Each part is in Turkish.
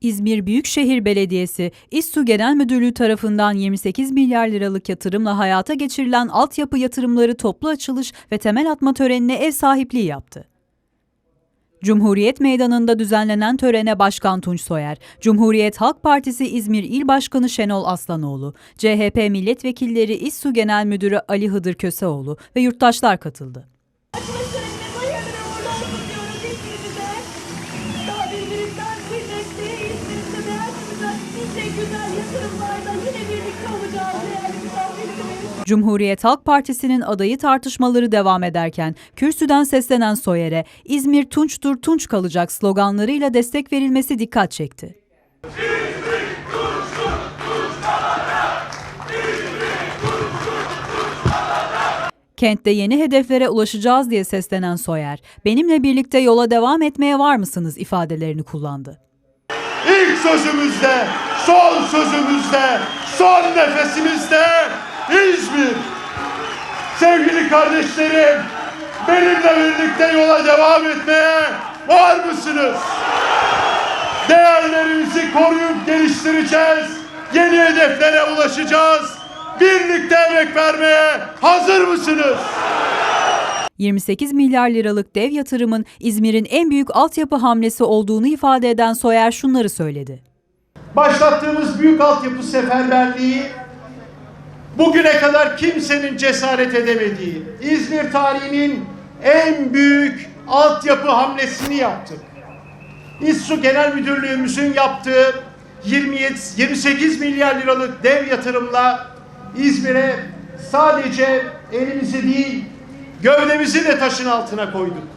İzmir Büyükşehir Belediyesi, İSSU Genel Müdürlüğü tarafından 28 milyar liralık yatırımla hayata geçirilen altyapı yatırımları toplu açılış ve temel atma törenine ev sahipliği yaptı. Cumhuriyet Meydanı'nda düzenlenen törene Başkan Tunç Soyer, Cumhuriyet Halk Partisi İzmir İl Başkanı Şenol Aslanoğlu, CHP Milletvekilleri İSSU Genel Müdürü Ali Hıdır Köseoğlu ve yurttaşlar katıldı. Açılış Cumhuriyet Halk Partisi'nin adayı tartışmaları devam ederken kürsüden seslenen Soyer'e İzmir Tunçtur Tunç kalacak sloganlarıyla destek verilmesi dikkat çekti. Kentte yeni hedeflere ulaşacağız diye seslenen Soyer, benimle birlikte yola devam etmeye var mısınız ifadelerini kullandı. İlk sözümüzde, son sözümüzde, son nefesimizde İzmir. Sevgili kardeşlerim, benimle birlikte yola devam etmeye var mısınız? Değerlerimizi koruyup geliştireceğiz. Yeni hedeflere ulaşacağız. Birlikte emek vermeye hazır mısınız? 28 milyar liralık dev yatırımın İzmir'in en büyük altyapı hamlesi olduğunu ifade eden Soyer şunları söyledi. başlattığımız büyük altyapı seferberliği bugüne kadar kimsenin cesaret edemediği İzmir tarihinin en büyük altyapı hamlesini yaptık. İSSU Genel Müdürlüğümüzün yaptığı 27, 28 milyar liralık dev yatırımla İzmir'e sadece elimizi değil gövdemizi de taşın altına koyduk.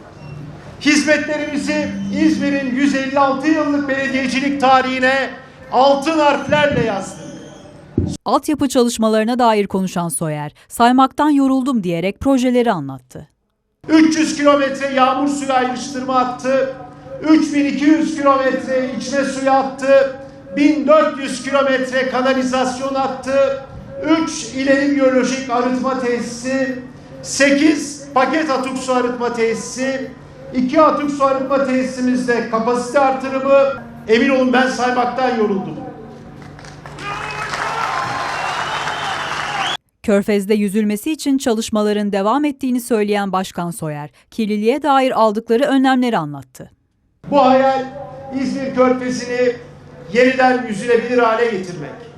Hizmetlerimizi İzmir'in 156 yıllık belediyecilik tarihine altın harflerle yazdık. Altyapı çalışmalarına dair konuşan Soyer, saymaktan yoruldum diyerek projeleri anlattı. 300 kilometre yağmur suyu ayrıştırma attı. 3200 kilometre içme suyu attı. 1400 kilometre kanalizasyon attı. 3 ileri biyolojik arıtma tesisi, 8 paket atık su arıtma tesisi, 2 atık su arıtma tesisimizde kapasite artırımı. Emin olun ben saymaktan yoruldum. Körfez'de yüzülmesi için çalışmaların devam ettiğini söyleyen Başkan Soyer, kirliliğe dair aldıkları önlemleri anlattı. Bu hayal İzmir Körfezi'ni yeniden yüzülebilir hale getirmek.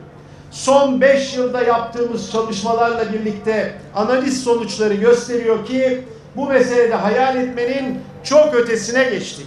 Son 5 yılda yaptığımız çalışmalarla birlikte analiz sonuçları gösteriyor ki bu meselede hayal etmenin çok ötesine geçtik.